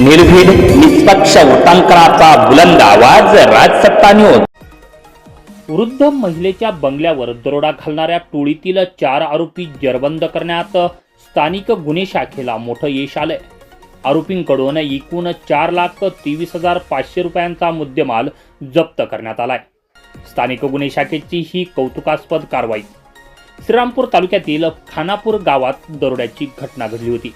निर्भीड निष्पक्ष वृत्तांकनाचा बुलंद आवाज राजसत्ता न्यूज वृद्ध महिलेच्या बंगल्यावर दरोडा घालणाऱ्या टोळीतील चार आरोपी जरबंद करण्यात स्थानिक गुन्हे शाखेला मोठं यश आलंय. आरोपींकडून एकूण चार लाख तेवीस हजार पाचशे रुपयांचा मुद्देमाल जप्त करण्यात आलाय. स्थानिक गुन्हे शाखेची ही कौतुकास्पद कारवाई. श्रीरामपूर तालुक्यातील खानापूर गावात दरोड्याची घटना घडली होती.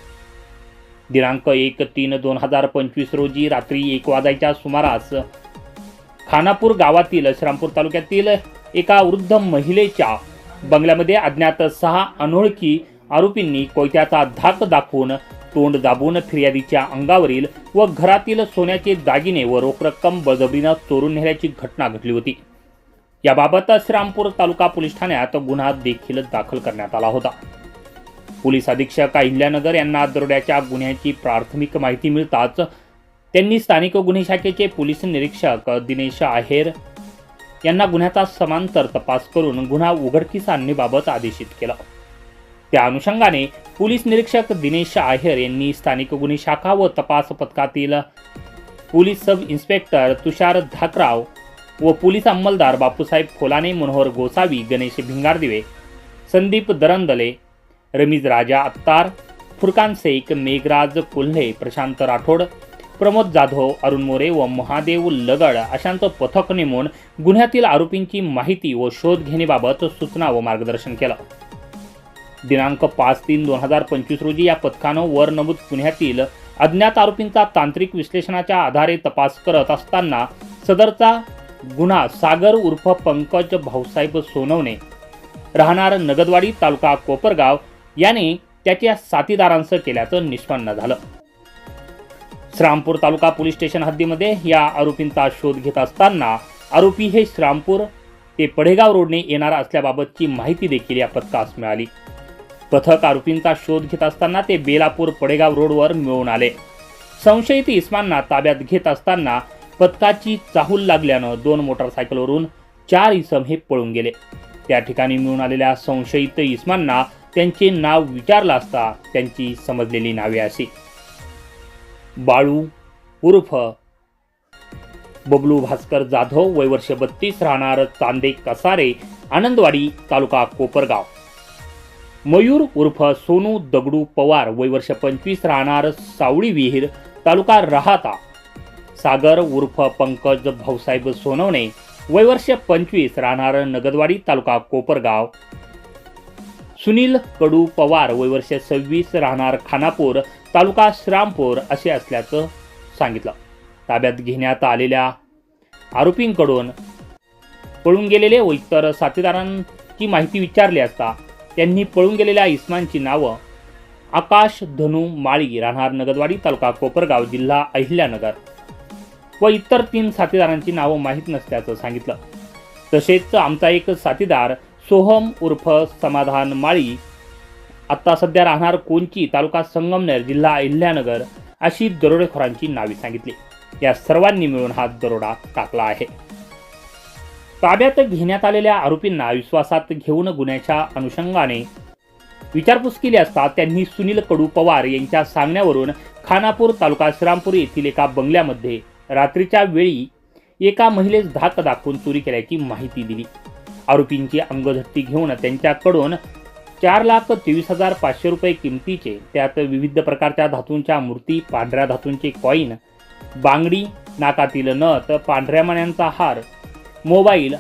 दिनांक एक तीन दोन हजार पंचवीस रोजी रात्री एक वाजायच्या सुमारास खानापूर गावातील श्रामपूर तालुक्यातील एका वृद्ध महिलेच्या बंगल्यामध्ये अज्ञात सहा अनोळखी आरोपींनी कोयत्याचा धाक दाखवून तोंड दाबून फिर्यादीच्या अंगावरील व घरातील सोन्याचे दागिने व रोख रक्कम बळजबरीनं चोरून नेल्याची घटना घडली होती. याबाबत श्रीरामपूर तालुका पोलीस ठाण्यात गुन्हा देखील दाखल करण्यात आला होता. पोलीस अधीक्षक अहिल्यानगर यांना दरोड्याच्या गुन्ह्याची प्राथमिक माहिती मिळताच त्यांनी स्थानिक गुन्हे शाखेचे पोलीस निरीक्षक दिनेश आहेर यांना गुन्ह्याचा समांतर तपास करून गुन्हा उघडकीस आणण्याबाबत आदेशित केला. त्या अनुषंगाने पोलीस निरीक्षक दिनेश आहेर यांनी स्थानिक गुन्हे शाखा व तपास पथकातील police sub inspector Tushar Dhakrao व पोलीस अंमलदार बापूसाहेब खोलाने मनोहर गोसावी गणेश भिंगारदिवे संदीप दरंदले रमीज राजा अत्तार फुरकान शेख मेघराज कोल्हे प्रशांत राठोड प्रमोद जाधव अरुण मोरे व महादेव लगड अशांचं पथक नेमून गुन्ह्यातील आरोपींची माहिती व शोध घेण्याबाबत सूचना व मार्गदर्शन केलं. दिनांक पाच तीन दोन हजार पंचवीस रोजी या पथकानं वर नमूद गुन्ह्यातील अज्ञात आरोपींचा तांत्रिक विश्लेषणाच्या आधारे तपास करत असताना सदरचा गुन्हा सागर उर्फ पंकज भाऊसाहेब सोनवणे. राहणार नगदवाडी तालुका कोपरगाव याने त्याच्या साथीदारांसह केल्याचं निष्पन्न झालं. श्रामपूर तालुका पोलीस स्टेशन हद्दीमध्ये या आरोपींचा शोध घेत असताना आरोपी हे श्रामपूर ते पडेगाव रोडने येणार असल्याबाबतची माहिती देखील या पथकास मिळाली. पथक आरोपींचा शोध घेत असताना ते बेलापूर पडेगाव रोडवर मिळून आले. संशयित इस्मांना ताब्यात घेत असताना पथकाची चाहूल लागल्यानं दोन मोटारसायकलवरून चार इसम हे पळून गेले. त्या ठिकाणी मिळून आलेल्या संशयित इस्मांना त्यांचे नाव विचारलं असता त्यांची समजलेली नावे अशी. बाळू उर्फ बबलू भास्कर जाधव वय वर्ष बत्तीस राहणार चांदे कसारे आनंदवाडी तालुका कोपरगाव. मयूर उर्फ सोनू दगडू पवार वय वर्ष पंचवीस राहणार सावळी विहीर तालुका राहाता. सागर उर्फ पंकज भाऊसाहेब सोनवणे वय वर्ष पंचवीस राहणार नगदवाडी तालुका कोपरगाव. सुनील कडू पवार वय वर्ष सव्वीस राहणार खानापूर तालुका श्रामपूर असे असल्याचं सांगितलं. ताब्यात घेण्यात आलेल्या आरोपींकडून पळून गेलेले व इतर साथीदारांची माहिती विचारली असता त्यांनी पळून गेलेल्या इस्मानची नावं आकाश धनू माळी राहणार नगदवाडी तालुका कोपरगाव जिल्हा अहिल्यानगर व इतर तीन साथीदारांची नावं माहीत नसल्याचं सांगितलं. तसेच आमचा एक साथीदार सोहम उर्फ समाधान माळी. आत्ता सध्या राहणार कोंची तालुका संगमनेर जिल्हा अहिल्यानगर अशी दरोडेखोरांची नावे सांगितली. या सर्वांनी मिळून हा दरोडा टाकला आहे. ताब्यात घेण्यात आलेल्या आरोपींना विश्वासात घेऊन गुन्ह्याच्या अनुषंगाने विचारपूस केली असता त्यांनी सुनील कडू पवार यांच्या सांगण्यावरून खानापूर तालुका श्रीरामपूर येथील एका बंगल्यामध्ये रात्रीच्या वेळी एका महिलेस धाक दाखवून चोरी केल्याची माहिती दिली. आरोपींची अंगझट्टी घेऊन त्यांच्याकडून चार लाख तेवीस हजार पाचशे रुपये किमतीचे त्यात विविध प्रकारच्या धातूंच्या मूर्ती पांढऱ्या धातूंचे कॉईन बांगडी नाकातील नथ पांढऱ्या मण्यांचा हार मोबाईल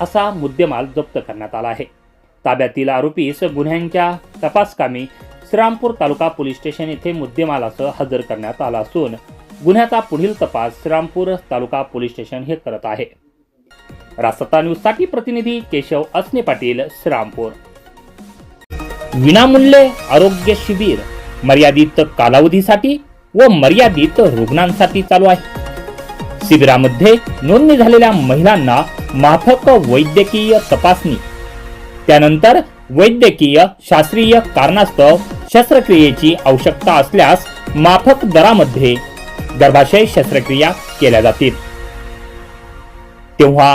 असा मुद्देमाल जप्त करण्यात आला आहे. ताब्यातील आरोपीस गुन्ह्यांच्या तपासकामी श्रीरामपूर तालुका पोलीस स्टेशन येथे मुद्देमालासह हजर करण्यात आला असून गुन्ह्याचा पुढील तपास श्रीरामपूर तालुका पोलीस स्टेशन हे करत आहे. रासत्ता न्यूजसाठी प्रतिनिधी केशव असने पाटील श्रामपूर विनामूल्य आरोग्य शिबिर मर्यादित कालावधीसाठी व मर्यादित रुग्णांसाठी चालू आहे. शिबिरामध्ये नोंदणी झालेल्या महिलांना माफक वैद्यकीय तपासणी. त्यानंतर वैद्यकीय शास्त्रीय कारणास्तव शस्त्रक्रियेची आवश्यकता असल्यास माफक दरामध्ये गर्भाशय शस्त्रक्रिया केल्या जातील. तेव्हा